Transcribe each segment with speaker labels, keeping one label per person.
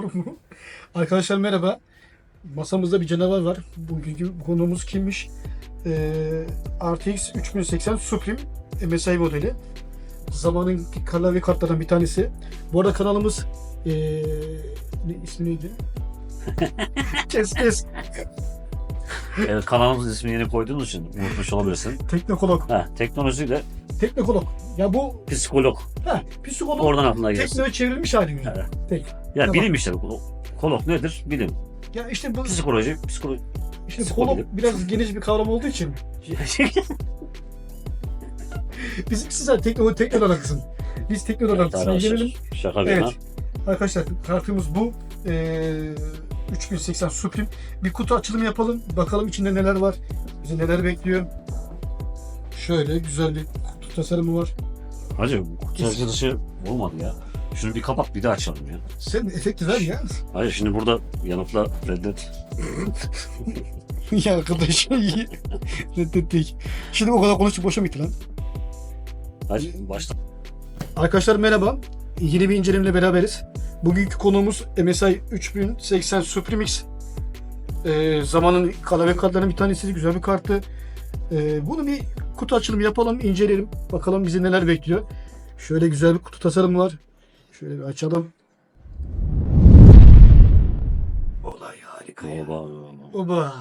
Speaker 1: forumu. Arkadaşlar merhaba. Masamızda bir canavar var. Bugünkü konuğumuz kimmiş? Ee, RTX 3080 Supreme MSI modeli. Zamanın klavye kartlarından bir tanesi. Bu arada kanalımız ee, ne, ismi neydi? kes kes.
Speaker 2: Evet, kanalımızın ismini yeni koyduğunuz için unutmuş olabilirsin.
Speaker 1: Teknokolog.
Speaker 2: Ha, teknolojiyle
Speaker 1: Teknokolog. Ya bu
Speaker 2: psikolog.
Speaker 1: ha, psikolog.
Speaker 2: Oradan aklına gelsin.
Speaker 1: Teknoya çevrilmiş hali?
Speaker 2: Evet.
Speaker 1: Tek.
Speaker 2: Ya
Speaker 1: Tamam.
Speaker 2: bilim işte. Kolog nedir? Bilim.
Speaker 1: Ya işte bu
Speaker 2: Psikoloji, psikoloji.
Speaker 1: işte kolog biraz geniş bir kavram olduğu için Bizimkisi zaten tekno tekno alakasın. Biz tekno alakasına gelelim.
Speaker 2: Şaka
Speaker 1: Evet.
Speaker 2: yana.
Speaker 1: Arkadaşlar kartımız bu. Ee, 3080 Supreme. Bir kutu açılımı yapalım. Bakalım içinde neler var. Bizi neler bekliyor. Şöyle güzel bir kutu tasarımı var.
Speaker 2: Hacı kutu açılışı olmadı ya. Şunu bir kapat bir daha açalım ya.
Speaker 1: Sen efekti ver ya.
Speaker 2: Hayır şimdi burada yanıtla reddet.
Speaker 1: ya arkadaş iyi. Reddettik. Şimdi o kadar konuştuk boşa mı gitti lan?
Speaker 2: Hacı başla.
Speaker 1: Arkadaşlar merhaba. Yeni bir incelemeyle beraberiz. Bugünkü konuğumuz MSI 3080 Supreme X. Ee, zamanın klavye kartlarının bir tanesi güzel bir karttı. Ee, bunu bir kutu açılımı yapalım, inceleyelim. Bakalım bizi neler bekliyor. Şöyle güzel bir kutu tasarımı var. Şöyle bir açalım. Olay harika ya.
Speaker 2: Baba.
Speaker 1: Oba.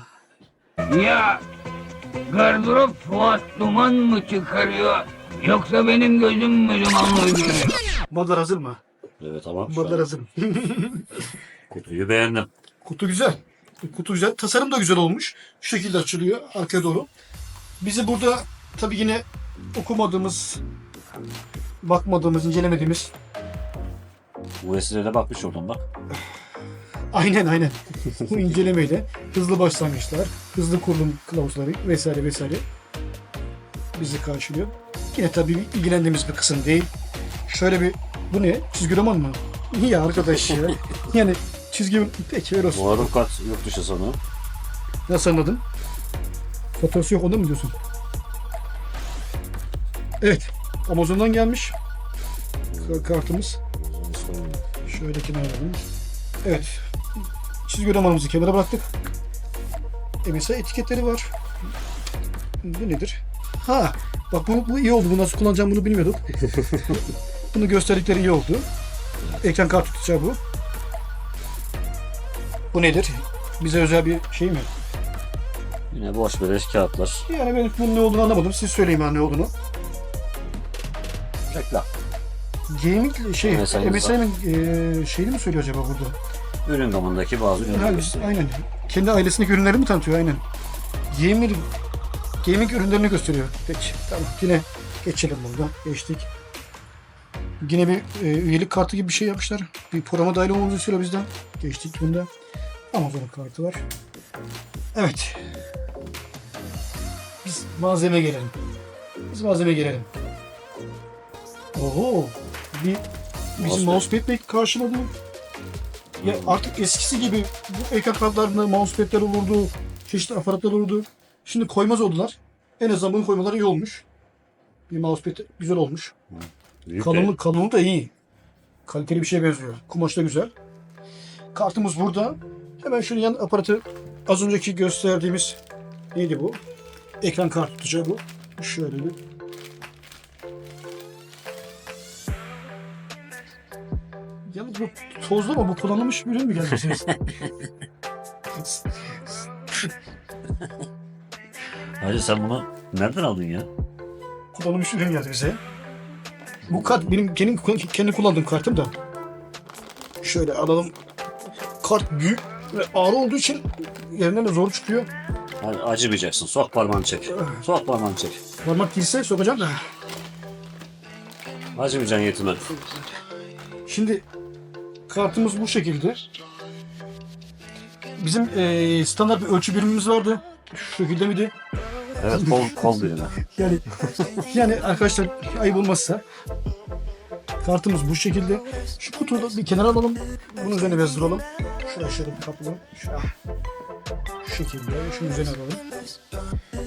Speaker 3: Ya gardırop Fuat duman mı çıkarıyor yoksa benim gözüm mü dumanlı görüyor?
Speaker 1: Modlar hazır mı?
Speaker 2: Evet tamam. şu
Speaker 1: Modlar
Speaker 2: an
Speaker 1: hazır.
Speaker 2: Kutuyu beğendim.
Speaker 1: Kutu güzel. Kutu güzel. Tasarım da güzel olmuş. Şu şekilde açılıyor arkaya doğru. Bizi burada tabii yine okumadığımız, bakmadığımız, incelemediğimiz
Speaker 2: Bu vesileyle bakmış oldum bak.
Speaker 1: aynen aynen bu incelemeyle hızlı başlangıçlar, hızlı kurulum kılavuzları vesaire vesaire bizi karşılıyor. Yine tabii ilgilendiğimiz bir kısım değil. Şöyle bir bu ne? Çizgi roman mı? İyi arkadaş ya. yani çizgi peki ver olsun.
Speaker 2: Bu arada kart yurt dışı sonu.
Speaker 1: Nasıl anladın? Fotoğrafı yok onda mı diyorsun? Evet. Amazon'dan gelmiş. Ka- Kartımız. Şöyle kenara alalım. Evet. Çizgi romanımızı kenara bıraktık. E mesela etiketleri var. Bu nedir? Ha, bak bu, bu iyi oldu. Bu nasıl kullanacağım bunu bilmiyorduk. bunu gösterdikleri iyi oldu. Ekran kartı tutacağı bu. Bu nedir? Bize özel bir şey mi?
Speaker 2: Yine boş beleş kağıtlar.
Speaker 1: Yani ben bunun ne olduğunu anlamadım. Siz söyleyin bana ne olduğunu.
Speaker 2: Reklam.
Speaker 1: Gaming şey, MSI'nin e, şeyini mi söylüyor acaba burada?
Speaker 2: Ürün gamındaki bazı ürünler
Speaker 1: Yani,
Speaker 2: gösteriyor.
Speaker 1: aynen. Kendi ailesindeki ürünleri mi tanıtıyor? Aynen. Gaming, gaming ürünlerini gösteriyor. Peki, tamam. Yine geçelim burada. Geçtik. Yine bir e, üyelik kartı gibi bir şey yapmışlar. Bir programa dahil olmamızı istiyor bizden. Geçtik bunda. Amazon'un kartı var. Evet. Biz malzeme gelelim. Biz malzeme gelelim. Oho. Bir bizim
Speaker 2: Mousepad.
Speaker 1: mousepad'le karşıladı. Ya artık eskisi gibi bu ekran kartlarında mousepad'ler olurdu, çeşitli aparatlar olurdu. Şimdi koymaz oldular. En azından bunu koymaları iyi olmuş. Bir mousepad güzel olmuş.
Speaker 2: Büyük
Speaker 1: Kalınlık, kalınlığı da iyi. Kaliteli bir şeye benziyor. Kumaş da güzel. Kartımız burada. Hemen şunun yan aparatı az önceki gösterdiğimiz neydi bu? Ekran kartı tutacağı bu. Şöyle bir. Bu tozlu ama bu kullanılmış bir ürün mü geleceksiniz?
Speaker 2: Hacı sen bunu nereden aldın ya?
Speaker 1: kullanılmış ürün geldi bize. Bu kart benim kendim, kendi kullandığım kartım da. Şöyle alalım. Kart büyük ve ağır olduğu için yerinden de zor çıkıyor.
Speaker 2: Hadi acımayacaksın. Sok parmağını çek. Sok parmağını çek.
Speaker 1: Parmak girse sokacağım da.
Speaker 2: Acımayacaksın yetime.
Speaker 1: Şimdi kartımız bu şekilde. Bizim eee, standart bir ölçü birimimiz vardı. Şu şekilde miydi?
Speaker 2: Evet kol, kol birine.
Speaker 1: Yani yani arkadaşlar ayıp olmazsa kartımız bu şekilde. Şu kutuyu da bir kenara alalım. Bunun üzerine biraz duralım. Şuraya şöyle bir kaplayalım. Ah. Şu şekilde. Şunun üzerine alalım.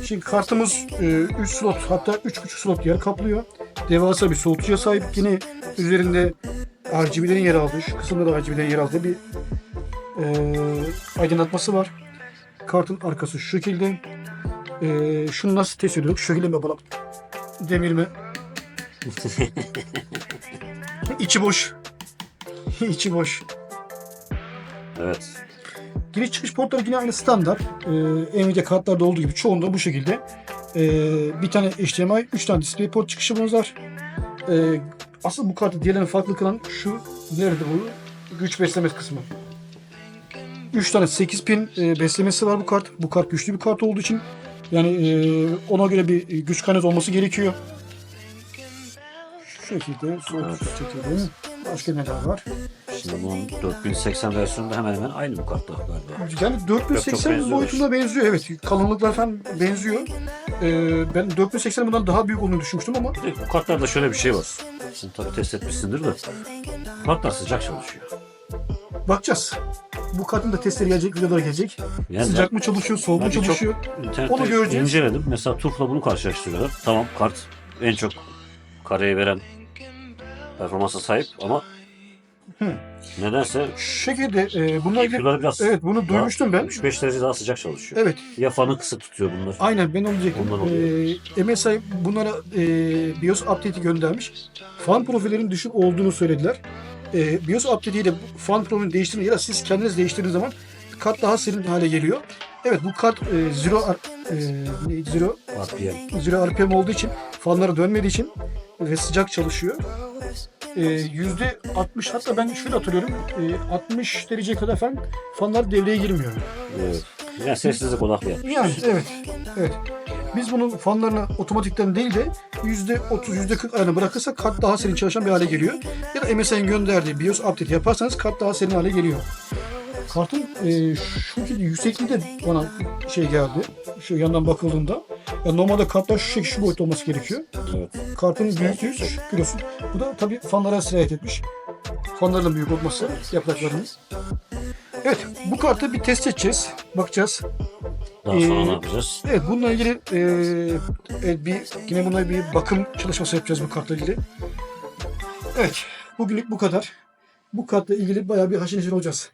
Speaker 1: Şimdi kartımız 3 slot hatta 3.5 slot yer kaplıyor. Devasa bir soğutucuya sahip. Yine üzerinde RGB'lerin yer aldığı, şu kısımda da RGB'lerin yer aldığı bir e, aydınlatması var. Kartın arkası şu şekilde. E, şunu nasıl test ediyorduk? Şu şekilde mi yapalım? Demirme. İçi boş. İçi boş.
Speaker 2: evet.
Speaker 1: Giriş çıkış portları yine aynı standart. Ee, Nvidia kartlarda olduğu gibi çoğunda bu şekilde. Ee, bir tane HDMI, 3 tane DisplayPort çıkışımız var. Ee, asıl bu kartı diğerlerine farklı kılan şu nerede bu? Güç besleme kısmı. 3 tane 8 pin e, beslemesi var bu kart. Bu kart güçlü bir kart olduğu için yani e, ona göre bir e, güç kaynağı olması gerekiyor. Şu şekilde soğuk çekelim. Başka neler var?
Speaker 2: Şimdi bunun 4080 versiyonu da hemen hemen aynı bu kartla galiba.
Speaker 1: Yani
Speaker 2: Yok, çok
Speaker 1: 480
Speaker 2: benziyor.
Speaker 1: boyutunda benziyor evet. Kalınlıklar falan benziyor. Ee, ben 480 bundan daha büyük olduğunu düşünmüştüm ama
Speaker 2: bu kartlarda şöyle bir şey var. Sen tabii test etmişsindir de. Kartlar sıcak çalışıyor.
Speaker 1: bakacağız. Bu kartın da testleri gelecek, videoları gelecek.
Speaker 2: Yani
Speaker 1: Sıcak mı çalışıyor, soğuk mu çalışıyor? Onu göreceğiz.
Speaker 2: inceledim. Mesela TUF'la bunu karşılaştırıyorlar. Tamam kart en çok kareyi veren performansa sahip ama nedense
Speaker 1: Şu şekilde e,
Speaker 2: GPU'ları biraz
Speaker 1: evet bunu duymuştum ben.
Speaker 2: 3-5 derece daha sıcak çalışıyor.
Speaker 1: Evet,
Speaker 2: Ya fanı kısa tutuyor bunlar.
Speaker 1: aynen ben onu diyecektim.
Speaker 2: Ondan oluyor.
Speaker 1: Ee, MSI bunlara e, BIOS update'i göndermiş. Fan profillerinin düşük olduğunu söylediler. E, BIOS update ile fan profilini değiştirin ya da siz kendiniz değiştirdiğiniz zaman kart daha serin hale geliyor. Evet bu kart e, Zero, e? Zero
Speaker 2: RPM.
Speaker 1: Zero RPM olduğu için fanlara dönmediği için ve sıcak çalışıyor. Ee, Yüzde 60 hatta ben şöyle hatırlıyorum e, 60 dereceye kadar falan fanlar devreye girmiyor.
Speaker 2: Evet. Yani sessizlik odaklı yapmış.
Speaker 1: Yani evet. Evet. Biz bunun fanlarını otomatikten değil de yüzde 30 yüzde 40 ayarına bırakırsak kart daha serin çalışan bir hale geliyor. Ya da MSI'nin gönderdiği BIOS update yaparsanız kart daha serin hale geliyor. Kartın e, şu yüksekliği de bana şey geldi. Şu yandan bakıldığında. Ya normalde kartlar şu şu boyutta olması gerekiyor.
Speaker 2: Evet.
Speaker 1: Kartın büyüklüğü kilosu. Bu da tabii fanlara sirayet etmiş. Fanların büyük olması yapraklarının. Evet bu kartı bir test edeceğiz. Bakacağız.
Speaker 2: Daha sonra
Speaker 1: Ee,
Speaker 2: ne yapacağız?
Speaker 1: Evet bununla ilgili e, evet, bir yine buna bir bakım çalışması yapacağız bu kartla ilgili. Evet bugünlük bu kadar. Bu kartla ilgili bayağı bir neşir olacağız.